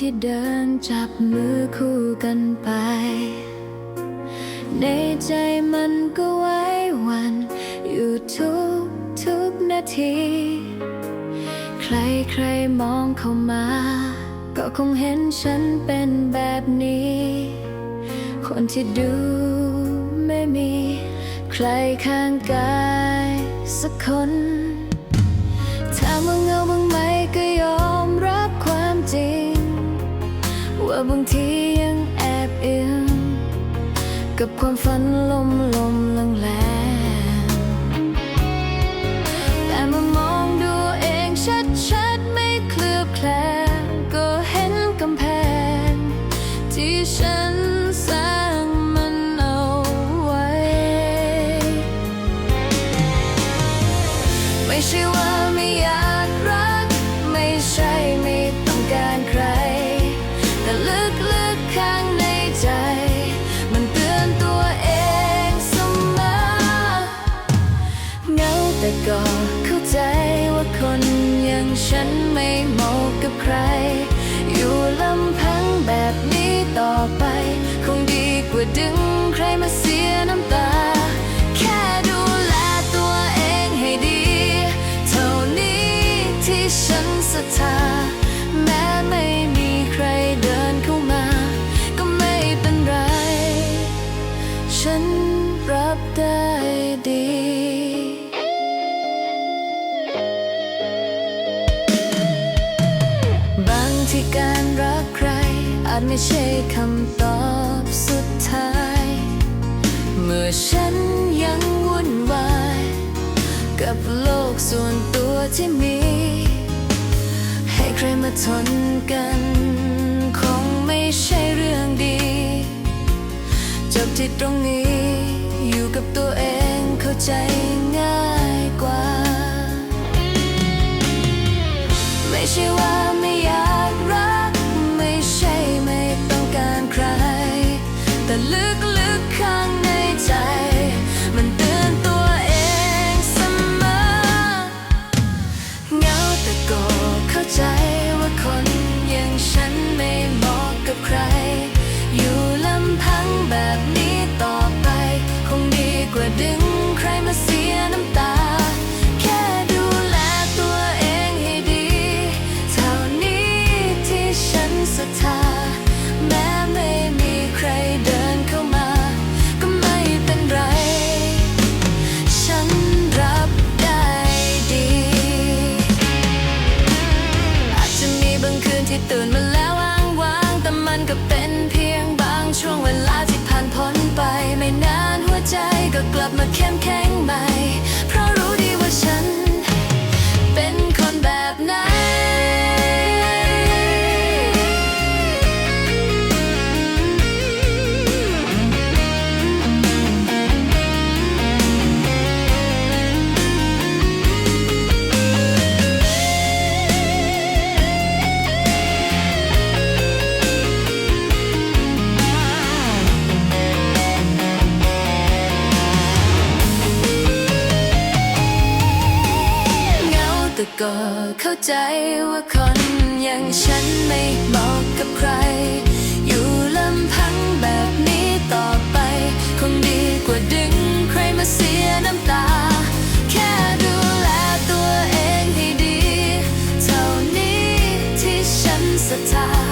ที่เดินจับมือคู่กันไป ในใจมันก็ไว้วัน อยู่ทุกทุกนาที ใครใครมองเข้ามา ก็คงเห็นฉันเป็นแบบนี้ คนที่ดูไม่มี ใครข้างกายสักคนถามว่าเงาบ้าง กับความฝันลมลม แต่ก็เข้าใจว่าคนอย่างฉันไม่เหมาะกับใคร อยู่ลำพังแบบนี้ต่อไป คงดีกว่าดึงใครมาเสียน้ำตา แค่ดูแลตัวเองให้ดี เท่านี้ที่ฉันศรัทธาแม้ไม่มีใครเดินเข้ามา ก็ไม่เป็นไร ฉันรับได้ดี จไม่ใช่คำตอบสุดท้าย เมื่อฉันยังวุ่นวาย กับโลกส่วนตัวที่มี ให้ใครมาทนกัน คงไม่ใช่เรื่องดี จบที่ตรงนี้ อยู่กับตัวเองเข้าใจง่ายกว่า ไม่ใช่ว่า แแต่ ก็เข้าใจว่าคนอย่างฉันไม่เหมาะกับใคร อยู่ลำพังแบบนี้ต่อไป คงดีกว่าดึงใครมาเสียน้ำตา แค่ดูแลตัวเองให้ดี เท่านี้ที่ฉันศรัทธ